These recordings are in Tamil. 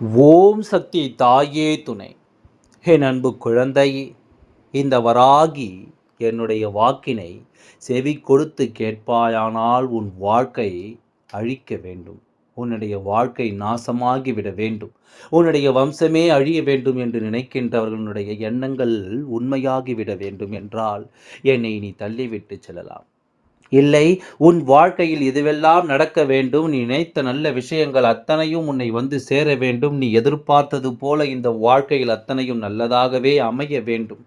ஓம் சக்தி தாயே துணை. என் அன்பு குழந்தையே இந்த வராகி என்னுடைய வாக்கினை செவி கொடுத்து கேட்பாயானால் உன் வாழ்க்கை அழிக்க வேண்டும். உன்னுடைய வாழ்க்கை நாசமாகி விட வேண்டும். உன்னுடைய வம்சமே அழிய வேண்டும் என்று நினைக்கின்றவர்களுடைய எண்ணங்கள் உண்மையாகிவிட வேண்டும் என்றால் என்னை நீ தள்ளிவிட்டு செல்லலாம். இல்லை உன் வாழ்க்கையில் இதுவெல்லாம் நடக்க வேண்டும் நீ நினைத்த நல்ல விஷயங்கள் அத்தனையும் உன்னை வந்து சேர வேண்டும். நீ எதிர்பார்த்தது போல இந்த வாழ்க்கையில் அத்தனையும் நல்லதாகவே அமைய வேண்டும்.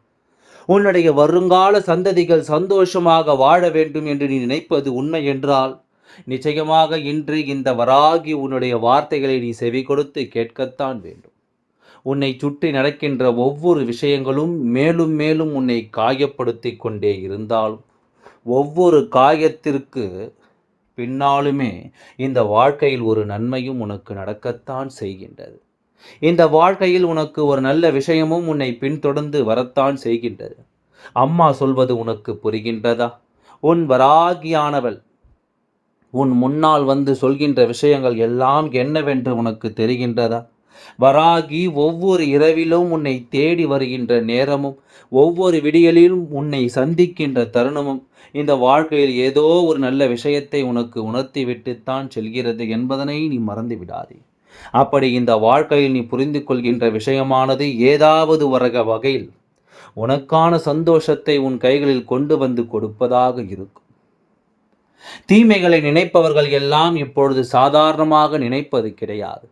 உன்னுடைய வருங்கால சந்ததிகள் சந்தோஷமாக வாழ வேண்டும் என்று நீ நினைப்பது உண்மை என்றால் நிச்சயமாக இன்று இந்த வராகி உன்னுடைய வார்த்தைகளை நீ செவி கொடுத்து கேட்கத்தான் வேண்டும். உன்னை சுற்றி நடக்கின்ற ஒவ்வொரு விஷயங்களும் மேலும் மேலும் உன்னை காயப்படுத்தி கொண்டே இருந்தாலும் ஒவ்வொரு காயத்திற்கு பின்னாலுமே இந்த வாழ்க்கையில் ஒரு நன்மையும் உனக்கு நடக்கத்தான் செய்கின்றது. இந்த வாழ்க்கையில் உனக்கு ஒரு நல்ல விஷயமும் உன்னை பின்தொடர்ந்து வரத்தான் செய்கின்றது. அம்மா சொல்வது உனக்கு புரிகின்றதா? உன் வராகியானவள் உன் முன்னால் வந்து சொல்கின்ற விஷயங்கள் எல்லாம் என்னவென்று உனக்கு தெரிகின்றதா? வராகி ஒவ்வொரு இரவிலும் உன்னை தேடி வருகின்ற நேரமும் ஒவ்வொரு விடியலிலும் உன்னை சந்திக்கின்ற தருணமும் இந்த வாழ்க்கையில் ஏதோ ஒரு நல்ல விஷயத்தை உனக்கு உணர்த்திவிட்டுத்தான் செல்கிறது என்பதனை நீ மறந்து விடாதே அப்படி இந்த வாழ்க்கையில் நீ புரிந்து கொள்கின்ற விஷயமானது ஏதாவது வரக வகையில் உனக்கான சந்தோஷத்தை உன் கைகளில் கொண்டு வந்து கொடுப்பதாக இருக்கும். தீமைகளை நினைப்பவர்கள் எல்லாம் இப்பொழுது சாதாரணமாக நினைப்பது கிடையாது.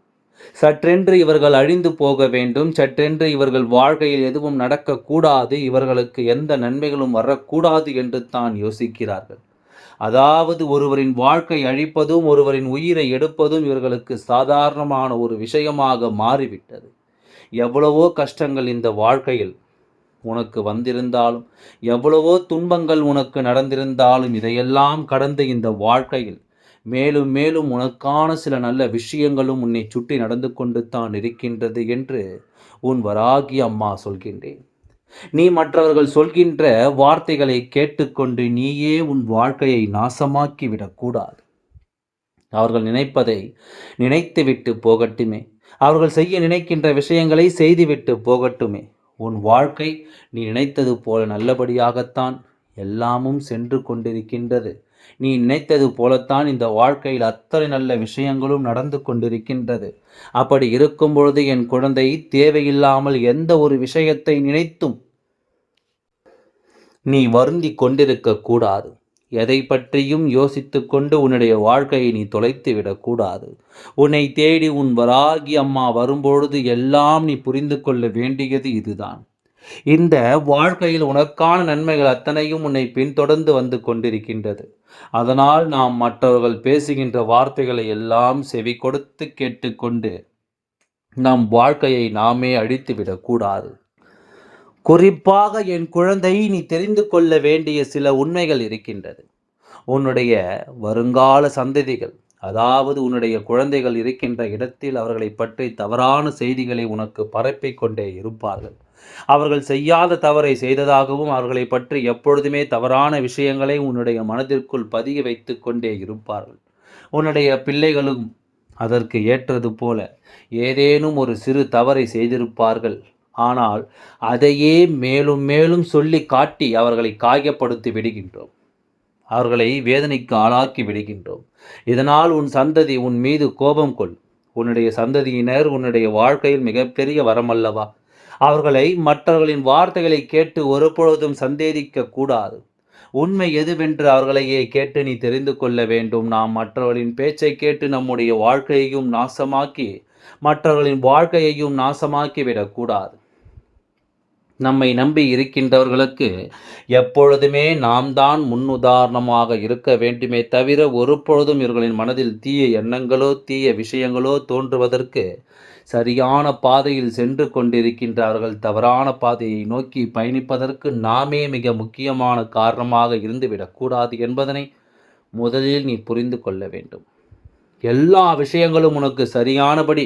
சற்றென்று இவர்கள் அழிந்து போக வேண்டும் சற்றென்று இவர்கள் வாழ்க்கையில் எதுவும் நடக்கக்கூடாது இவர்களுக்கு எந்த நன்மைகளும் வரக்கூடாது என்று தான் யோசிக்கிறார்கள். அதாவது ஒருவரின் வாழ்க்கை அழிப்பதும் ஒருவரின் உயிரை எடுப்பதும் இவர்களுக்கு சாதாரணமான ஒரு விஷயமாக மாறிவிட்டது. எவ்வளவோ கஷ்டங்கள் இந்த வாழ்க்கையில் உனக்கு வந்திருந்தாலும் எவ்வளவோ துன்பங்கள் உனக்கு நடந்திருந்தாலும் இதையெல்லாம் கடந்து இந்த வாழ்க்கையில் மேலும் மேலும் உனக்கான சில நல்ல விஷயங்களும் உன்னை சுற்றி நடந்து கொண்டு தான் இருக்கின்றது என்று உன் வராகி அம்மா சொல்கின்றேன். நீ மற்றவர்கள் சொல்கின்ற வார்த்தைகளை கேட்டுக்கொண்டு நீயே உன் வாழ்க்கையை நாசமாக்கி விடக்கூடாது அவர்கள் நினைப்பதை நினைத்துவிட்டு போகட்டுமே. அவர்கள் செய்ய நினைக்கின்ற விஷயங்களை செய்துவிட்டு போகட்டுமே. உன் வாழ்க்கை நீ நினைத்தது போல நல்லபடியாகத்தான் எல்லாமும் சென்று கொண்டிருக்கின்றது. நீ நினைத்தது போலத்தான் இந்த வாழ்க்கையில் அத்தனை நல்ல விஷயங்களும் நடந்து கொண்டிருக்கின்றது. அப்படி இருக்கும் பொழுது என் குழந்தை தேவையில்லாமல் எந்த ஒரு விஷயத்தை நினைத்தும் நீ வருந்தி கொண்டிருக்க கூடாது. எதை பற்றியும் யோசித்து கொண்டு உன்னுடைய வாழ்க்கையை நீ தொலைத்து விடக்கூடாது உன்னை தேடி உன் வராகி அம்மா வரும்பொழுது எல்லாம் நீ புரிந்து கொள்ள வேண்டியது இதுதான். இந்த வாழ்க்கையில் உனக்கான நன்மைகள் அத்தனையும் உன்னை பின்தொடர்ந்து வந்து கொண்டிருக்கின்றது. அதனால் நாம் மற்றவர்கள் பேசுகின்ற வார்த்தைகளை எல்லாம் செவி கொடுத்து கேட்டுக்கொண்டு நம் வாழ்க்கையை நாமே அழித்து விடக்கூடாது. குறிப்பாக என் குழந்தை நீ தெரிந்து கொள்ள வேண்டிய சில உண்மைகள் இருக்கின்றது. உன்னுடைய வருங்கால சந்ததிகள் அதாவது உன்னுடைய குழந்தைகள் இருக்கின்ற இடத்தில் அவர்களை பற்றி தவறான செய்திகளை உனக்கு பரப்பிக்கொண்டே இருப்பார்கள். அவர்கள் செய்யாத தவறை செய்ததாகவும் அவர்களை பற்றி எப்பொழுதுமே தவறான விஷயங்களை உன்னுடைய மனதிற்குள் பதிய வைத்து கொண்டே இருப்பார்கள். உன்னுடைய பிள்ளைகளும் அதற்கு ஏற்றது போல ஏதேனும் ஒரு சிறு தவறை செய்திருப்பார்கள். ஆனால் அதையே மேலும் மேலும் சொல்லி காட்டி அவர்களை காயப்படுத்தி விடுகின்றோம். அவர்களை வேதனைக்கு ஆளாக்கி விடுகின்றோம். இதனால் உன் சந்ததி உன் மீது கோபம் கொள். உன்னுடைய சந்ததியினர் உன்னுடைய வாழ்க்கையில் மிகப்பெரிய வரமல்லவா? அவர்களை மற்றவர்களின் வார்த்தைகளை கேட்டு ஒருபொழுதும் சந்தேகிக்க கூடாது உண்மை எதுவென்று அவர்களையே கேட்டு நீ தெரிந்து கொள்ள வேண்டும். நாம் மற்றவர்களின் பேச்சை கேட்டு நம்முடைய வாழ்க்கையையும் நாசமாக்கி மற்றவர்களின் வாழ்க்கையையும் நாசமாக்கி விடக்கூடாது நம்மை நம்பி இருக்கின்றவர்களுக்கு எப்பொழுதுமே நாம் தான் முன்னுதாரணமாக இருக்க வேண்டுமே தவிர ஒருபொழுதும் இவர்களின் மனதில் தீய எண்ணங்களோ தீய விஷயங்களோ தோன்றுவதற்கு சரியான பாதையில் சென்று கொண்டிருக்கின்றார்கள். தவறான பாதையை நோக்கி பயணிப்பதற்கு நாமே மிக முக்கியமான காரணமாக இருந்துவிடக்கூடாது என்பதனை முதலில் நீ புரிந்து கொள்ள வேண்டும். எல்லா விஷயங்களும் உனக்கு சரியானபடி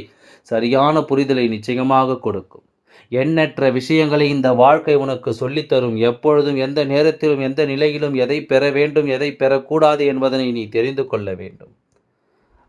சரியான புரிதலை நிச்சயமாக கொடுக்கும். எண்ணற்ற விஷயங்களை இந்த வாழ்க்கை உனக்கு சொல்லித்தரும். எப்பொழுதும் எந்த நேரத்திலும் எந்த நிலையிலும் எதை பெற வேண்டும் எதை பெறக்கூடாது என்பதனை நீ தெரிந்து கொள்ள வேண்டும்.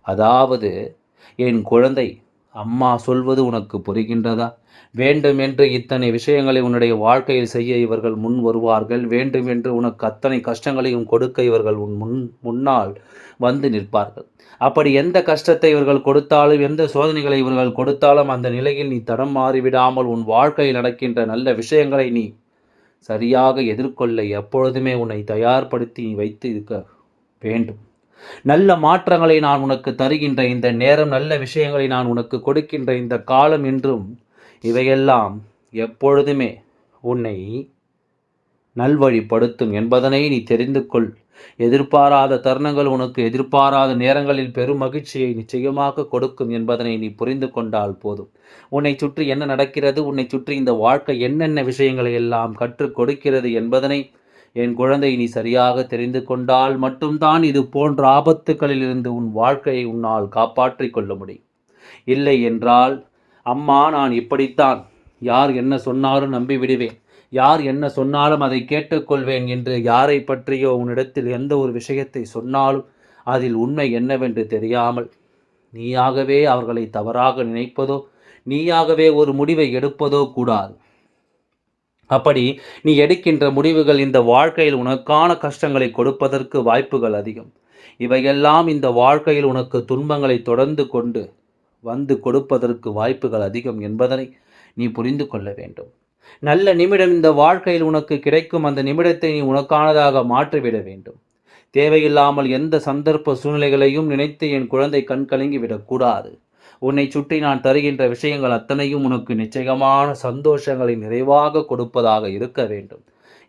அதாவது என் குழந்தை அம்மா சொல்வது உனக்கு புரிகின்றதா? வேண்டும் என்று இத்தனை விஷயங்களை உன்னுடைய வாழ்க்கையில் செய்ய இவர்கள் முன் வருவார்கள். வேண்டும் என்று உனக்கு அத்தனை கஷ்டங்களையும் கொடுக்க இவர்கள் உன் முன் முன்னால் வந்து நிற்பார்கள். அப்படி எந்த கஷ்டத்தை இவர்கள் கொடுத்தாலும் எந்த சோதனைகளை இவர்கள் கொடுத்தாலும் அந்த நிலையில் நீ தடம் மாறிவிடாமல் உன் வாழ்க்கையில் நடக்கின்ற நல்ல விஷயங்களை நீ சரியாக எதிர்கொள்ள எப்பொழுதுமே உன்னை தயார்படுத்தி வைத்து இருக்க வேண்டும். நல்ல மாற்றங்களை நான் உனக்கு தருகின்ற இந்த நேரம் நல்ல விஷயங்களை நான் உனக்கு கொடுக்கின்ற இந்த காலம் என்றும் இவையெல்லாம் எப்பொழுதுமே உன்னை நல்வழிப்படுத்தும் என்பதனை நீ தெரிந்து கொள். எதிர்பாராத தருணங்கள் உனக்கு எதிர்பாராத நேரங்களில் பெரும் மகிழ்ச்சியை நிச்சயமாக கொடுக்கும் என்பதனை நீ புரிந்து கொண்டால் போதும். உன்னை சுற்றி என்ன நடக்கிறது உன்னை சுற்றி இந்த வாழ்க்கை என்னென்ன விஷயங்களை எல்லாம் கற்றுக் கொடுக்கிறது என்பதனை என் குழந்தை நீ சரியாக தெரிந்து கொண்டால் மட்டும்தான் இது போன்ற ஆபத்துகளிலிருந்து உன் வாழ்க்கையை உன்னால் காப்பாற்றிக் கொள்ள முடியும். இல்லை என்றால் அம்மா நான் இப்படித்தான். யார் என்ன சொன்னாலும் நம்பி விடுவேன். யார் என்ன சொன்னாலும் அதை கேட்டுக்கொள்வேன் என்று யாரை பற்றியோ உன்னிடத்தில் எந்த ஒரு விஷயத்தை சொன்னாலும் அதில் உண்மை என்னவென்று தெரியாமல் நீயாகவே அவர்களை தவறாக நினைப்பதோ நீயாகவே ஒரு முடிவை எடுப்பதோ கூடாது. அப்படி நீ எடுக்கின்ற முடிவுகள் இந்த வாழ்க்கையில் உனக்கான கஷ்டங்களை கொடுப்பதற்கு வாய்ப்புகள் அதிகம். இவையெல்லாம் இந்த வாழ்க்கையில் உனக்கு துன்பங்களை தொடர்ந்து கொண்டு வந்து கொடுப்பதற்கு வாய்ப்புகள் அதிகம் என்பதனை நீ புரிந்து கொள்ள வேண்டும். நல்ல நிமிடம் இந்த வாழ்க்கையில் உனக்கு கிடைக்கும். அந்த நிமிடத்தை நீ உனக்கானதாக மாற்றிவிட வேண்டும். தேவையில்லாமல் எந்த சந்தர்ப்ப சூழ்நிலைகளையும் நினைத்து என் குழந்தை கண் கலங்கி விடக்கூடாது. உன்னை சுற்றி நான் தருகின்ற விஷயங்கள் அத்தனையும் உனக்கு நிச்சயமான சந்தோஷங்களை நிறைவாக கொடுப்பதாக இருக்க வேண்டும்.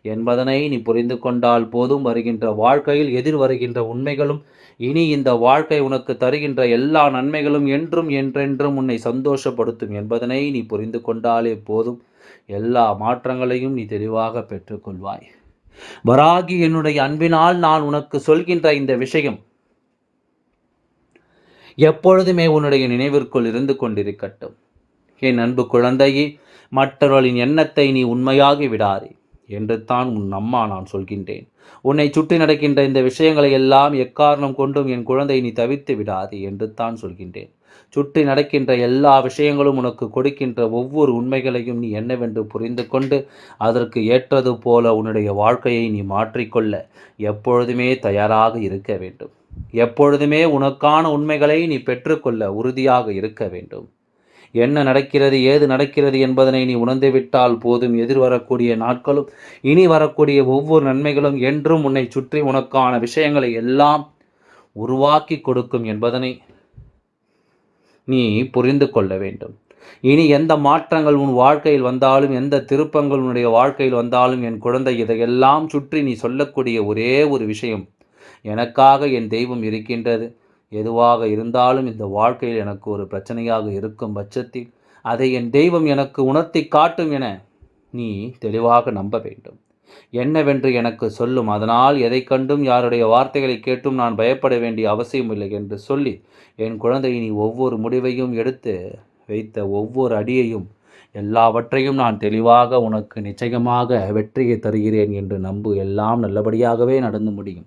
என்பதனை நீ புரிந்து கொண்டால் போதும். வருகின்ற வாழ்க்கையில் எதிர் வருகின்ற உண்மைகளும் இனி இந்த வாழ்க்கை உனக்கு தருகின்ற எல்லா நன்மைகளும் என்றும் என்றென்றும் உன்னை சந்தோஷப்படுத்தும் என்பதனை நீ புரிந்து கொண்டாலே போதும். எல்லா மாற்றங்களையும் நீ தெளிவாக பெற்றுக்கொள்வாய். வராகி என்னுடைய அன்பினால் நான் உனக்கு சொல்கின்ற இந்த விஷயம் எப்பொழுதுமே உன்னுடைய நினைவிற்குள் இருந்து கொண்டிருக்கட்டும். என் அன்பு குழந்தையே மற்றவர்களின் எண்ணத்தை நீ உண்மையாகி விடாதே என்று தான் உன் அம்மா நான் சொல்கின்றேன். உன்னை சுற்றி நடக்கின்ற இந்த விஷயங்களை எல்லாம் எக்காரணம் கொண்டும் என் குழந்தை நீ தவித்து விடாதே என்று தான் சொல்கின்றேன். சுற்றி நடக்கின்ற எல்லா விஷயங்களும் உனக்கு கொடுக்கின்ற ஒவ்வொரு உண்மைகளையும் நீ என்னவென்று புரிந்து கொண்டு அதற்கு ஏற்றது போல உன்னுடைய வாழ்க்கையை நீ மாற்றிக்கொள்ள எப்பொழுதுமே தயாராக இருக்க வேண்டும். எப்பொழுதுமே உனக்கான உண்மைகளை நீ பெற்றுக்கொள்ள உறுதியாக இருக்க வேண்டும். என்ன நடக்கிறது ஏது நடக்கிறது என்பதனை நீ உணர்ந்துவிட்டால் போதும். எதிர்வரக்கூடிய நாட்களும் இனி வரக்கூடிய ஒவ்வொரு நன்மைகளும் என்றும் உன்னை சுற்றி உனக்கான விஷயங்களை எல்லாம் உருவாக்கி கொடுக்கும் என்பதனை நீ புரிந்து கொள்ள வேண்டும். இனி எந்த மாற்றங்கள் உன் வாழ்க்கையில் வந்தாலும் எந்த திருப்பங்கள் உன்னுடைய வாழ்க்கையில் வந்தாலும் என் குழந்தை இதையெல்லாம் சுற்றி நீ சொல்லக்கூடிய ஒரே ஒரு விஷயம் எனக்காக என் தெய்வம் இருக்கின்றது. எதுவாக இருந்தாலும் இந்த வாழ்க்கையில் எனக்கு ஒரு பிரச்சனையாக இருக்கும் பட்சத்தில் அதை என் தெய்வம் எனக்கு உணர்த்தி காட்டும் என நீ தெளிவாக நம்ப வேண்டும். என்னவென்று எனக்கு சொல்லும். அதனால் எதை கண்டும் யாருடைய வார்த்தைகளை கேட்டும் நான் பயப்பட வேண்டிய அவசியம் இல்லை என்று சொல்லி என் குழந்தை நீ ஒவ்வொரு முடிவையும் எடுத்து வைத்த ஒவ்வொரு அடியையும் எல்லாவற்றையும் நான் தெளிவாக உனக்கு நிச்சயமாக வெற்றியை தருகிறேன் என்று நம்பு. எல்லாம் நல்லபடியாகவே நடந்து முடியும்.